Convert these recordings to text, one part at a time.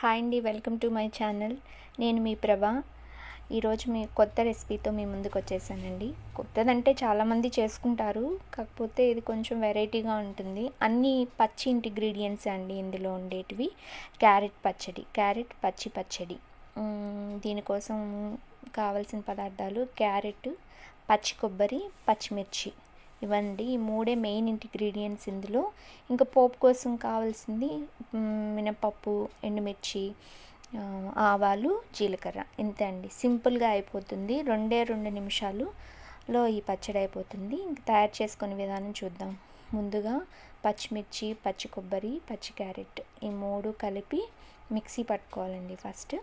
Hi అండి welcome to my channel. నేను మీ ప్రభా. ఈరోజు మీ కొత్త రెసిపీతో మీ ముందుకు వచ్చేసానండి. కొత్తదంటే చాలామంది చేసుకుంటారు కాకపోతే ఇది కొంచెం వెరైటీగా ఉంటుంది. అన్ని పచ్చి ఇంగ్రీడియంట్స్ అండి ఇందులో ఉండేటివి. క్యారెట్ పచ్చడి క్యారెట్ పచ్చి పచ్చడి. దీనికోసం కావలసిన పదార్థాలు క్యారెట్ పచ్చి కొబ్బరి పచ్చిమిర్చి. ఇవండి ఈ మూడే మెయిన్ ఇంగ్రీడియంట్స్ ఇందులో. ఇంకా పోపు కోసం కావాల్సింది మినపప్పు ఎండుమిర్చి ఆవాలు జీలకర్ర. ఇంతే అండి. సింపుల్గా అయిపోతుంది. రెండే రెండు నిమిషాలులో ఈ పచ్చడి అయిపోతుంది. ఇంకా తయారు చేసుకునే విధానం చూద్దాం. ముందుగా పచ్చిమిర్చి పచ్చి కొబ్బరి పచ్చి క్యారెట్ ఈ మూడు కలిపి మిక్సీ పట్టుకోవాలండి ఫస్ట్.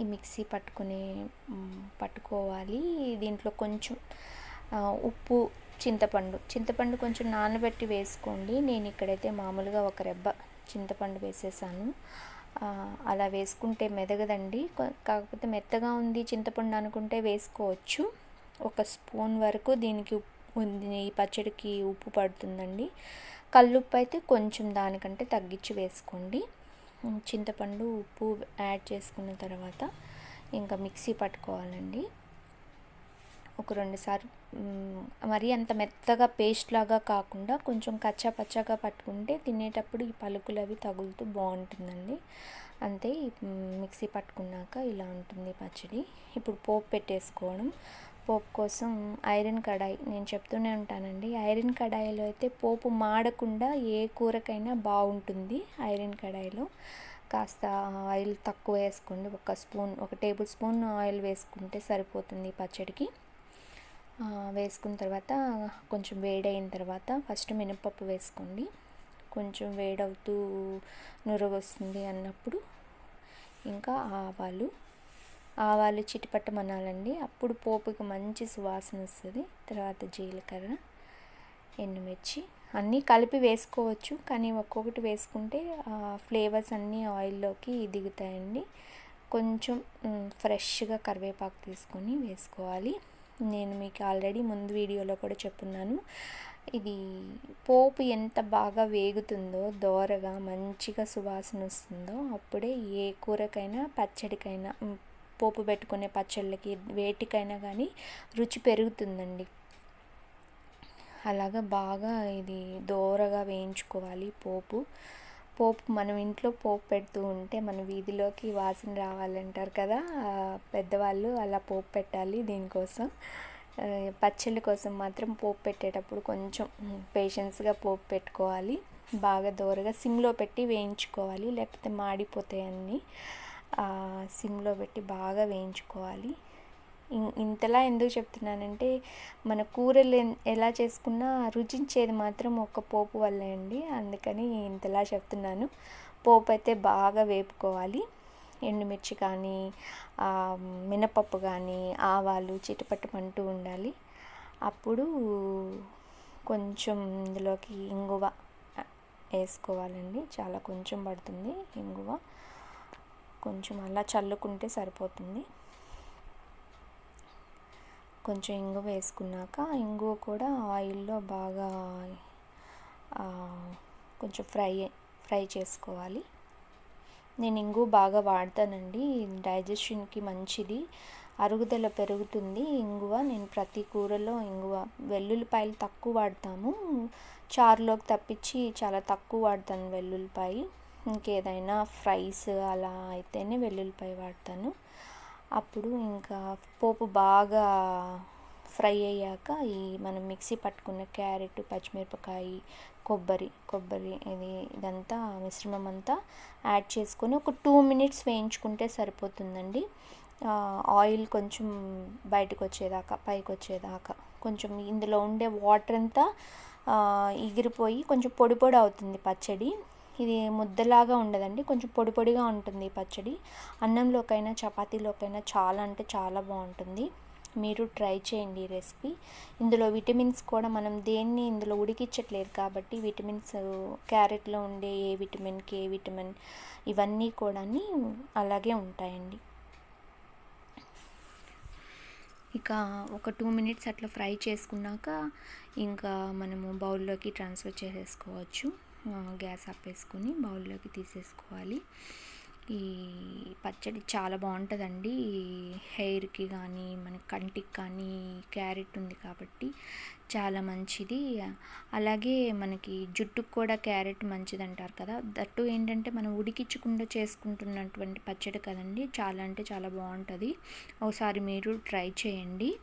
ఈ మిక్సీ పట్టుకునే పట్టుకోవాలి. దీంట్లో కొంచెం ఉప్పు చింతపండు. చింతపండు కొంచెం నానబెట్టి వేసుకోండి. నేను ఇక్కడైతే మామూలుగా ఒక రెబ్బ చింతపండు వేసేసాను. అలా వేసుకుంటే మెదగదండి. కాకపోతే మెత్తగా ఉంది చింతపండు అనుకుంటే వేసుకోవచ్చు. ఒక స్పూన్ వరకు దీనికి ఉప్పు ఈ పచ్చడికి ఉప్పు పడుతుందండి. కల్లుప్పు అయితే కొంచెం దానికంటే తగ్గించి వేసుకోండి. చింతపండు ఉప్పు యాడ్ చేసుకున్న తర్వాత ఇంకా మిక్సీ పట్టుకోవాలండి. ఒక రెండు సార్లు మరీ అంత మెత్తగా పేస్ట్ లాగా కాకుండా కొంచెం కచ్చాపచ్చగా పట్టుకుంటే తినేటప్పుడు ఈ పలుకులు అవి తగులుతూ బాగుంటుందండి. అంతే మిక్సీ పట్టుకున్నాక ఇలా ఉంటుంది పచ్చడి. ఇప్పుడు పోపు పెట్టేసుకోవడం. పోపు కోసం ఐరన్ కడాయి నేను చెప్తూనే ఉంటానండి. ఐరన్ కడాయిలో అయితే పోపు మాడకుండా ఏ కూరకైనా బాగుంటుంది ఐరన్ కడాయిలో. కాస్త ఆయిల్ తక్కువ వేసుకోండి. ఒక స్పూన్ ఒక టేబుల్ స్పూన్ ఆయిల్ వేసుకుంటే సరిపోతుంది పచ్చడికి. వేసుకున్న తర్వాత కొంచెం వేడైన తర్వాత ఫస్ట్ మినపప్పు వేసుకోండి. కొంచెం వేడవుతూ నురుగు వస్తుంది అన్నప్పుడు ఇంకా ఆవాలు. ఆవాలు చిటిపట్టమనాలండి. అప్పుడు పోపుకి మంచి సువాసన వస్తుంది. తర్వాత జీలకర్ర ఎండుమిర్చి అన్నీ కలిపి వేసుకోవచ్చు. కానీ ఒక్కొక్కటి వేసుకుంటే ఫ్లేవర్స్ అన్నీ ఆయిల్లోకి దిగుతాయండి. కొంచెం ఫ్రెష్గా కరివేపాకు తీసుకొని వేసుకోవాలి. నేను మీకు ఆల్రెడీ ముందు వీడియోలో కూడా చెప్పున్నాను. ఇది పోపు ఎంత బాగా వేగుతుందో దోరగా మంచిగా సువాసన వస్తుందో అప్పుడే ఏ కూరకైనా పచ్చడికైనా పోపు పెట్టుకునే పచ్చళ్ళకి వేటికైనా కానీ రుచి పెరుగుతుందండి. అలాగా బాగా ఇది దోరగా వేయించుకోవాలి పోపు. పోపు మనం ఇంట్లో పోపు పెడుతూ ఉంటే మన వీధిలోకి వాసన రావాలంటారు కదా పెద్దవాళ్ళు అలా పోపు పెట్టాలి దీనికోసం. పచ్చళ్ళ కోసం మాత్రం పోపు పెట్టేటప్పుడు కొంచెం పేషెన్స్గా పోపు పెట్టుకోవాలి. బాగా దోరగా సిమ్లో పెట్టి వేయించుకోవాలి లేకపోతే మాడిపోతాయి అన్నీ. సిమ్లో పెట్టి బాగా వేయించుకోవాలి. ఇంతలా ఎందుకు చెప్తున్నానంటే మన కూరలు ఎలా చేసుకున్నా రుచించేది మాత్రం ఒక పోపు వల్లే అండి. అందుకని ఇంతలా చెప్తున్నాను. పోపు అయితే బాగా వేపుకోవాలి. ఎండుమిర్చి కానీ మినపప్పు కానీ ఆవాలు చిటపటమంటూ ఉండాలి. అప్పుడు కొంచెం ఇందులోకి ఇంగువ వేసుకోవాలండి. చాలా కొంచెం పడుతుంది ఇంగువ. కొంచెం అలా చల్లుకుంటే సరిపోతుంది. కొంచెం ఇంగువ వేసుకున్నాక ఇంగువ కూడా ఆయిల్లో బాగా కొంచెం ఫ్రై ఫ్రై చేసుకోవాలి. నేను ఇంగువ బాగా వాడతానండి. డైజెషన్కి మంచిది. అరుగుదల పెరుగుతుంది. ఇంగువ నేను ప్రతి కూరలో ఇంగువ వెల్లుల్లిపాయలు తక్కువ వాడతాము. చారులోకి తప్పించి చాలా తక్కువ వాడతాను వెల్లుల్లిపాయ. ఇంకేదైనా ఫ్రైస్ అలా అయితేనే వెల్లుల్లిపాయ వాడతాను. అప్పుడు ఇంకా పోపు బాగా ఫ్రై అయ్యాక ఈ మనం మిక్సీ పట్టుకున్న క్యారెట్ పచ్చిమిరపకాయ కొబ్బరి కొబ్బరి ఇది ఇదంతా మిశ్రమం అంతా యాడ్ చేసుకొని ఒక టూ మినిట్స్ వేయించుకుంటే సరిపోతుందండి. ఆయిల్ కొంచెం బయటకు వచ్చేదాకా పైకి వచ్చేదాకా కొంచెం ఇందులో ఉండే వాటర్ అంతా ఎగిరిపోయి కొంచెం పొడి పొడి అవుతుంది పచ్చడి. ఇది ముద్దలాగా ఉండదండి. కొంచెం పొడి పొడిగా ఉంటుంది ఈ పచ్చడి. అన్నంలోకైనా చపాతీలోకైనా చాలా అంటే చాలా బాగుంటుంది. మీరు ట్రై చేయండి ఈ రెసిపీ. ఇందులో విటమిన్స్ కూడా మనం దేన్ని ఇందులో ఉడికించట్లేదు కాబట్టి విటమిన్స్ క్యారెట్లో ఉండే ఏ విటమిన్ కే విటమిన్ ఇవన్నీ కూడా అలాగే ఉంటాయండి. ఇక ఒక టూ మినిట్స్ అట్లా ఫ్రై చేసుకున్నాక ఇంకా మనము బౌల్లోకి ట్రాన్స్ఫర్ చేసేసుకోవచ్చు. గ్యాస్ ఆపేసుకుని బౌల్లోకి తీసేసుకోవాలి. ఈ పచ్చడి చాలా బాగుంటుందండి. హెయిర్కి కానీ మన కంటికి కానీ క్యారెట్ ఉంది కాబట్టి చాలా మంచిది. అలాగే మనకి జుట్టుకు కూడా క్యారెట్ మంచిది అంటారు కదా. దట్టు ఏంటంటే మనం ఉడికించకుండా చేసుకుంటున్నటువంటి పచ్చడి కదండి. చాలా అంటే చాలా బాగుంటుంది. ఒకసారి మీరు ట్రై చేయండి.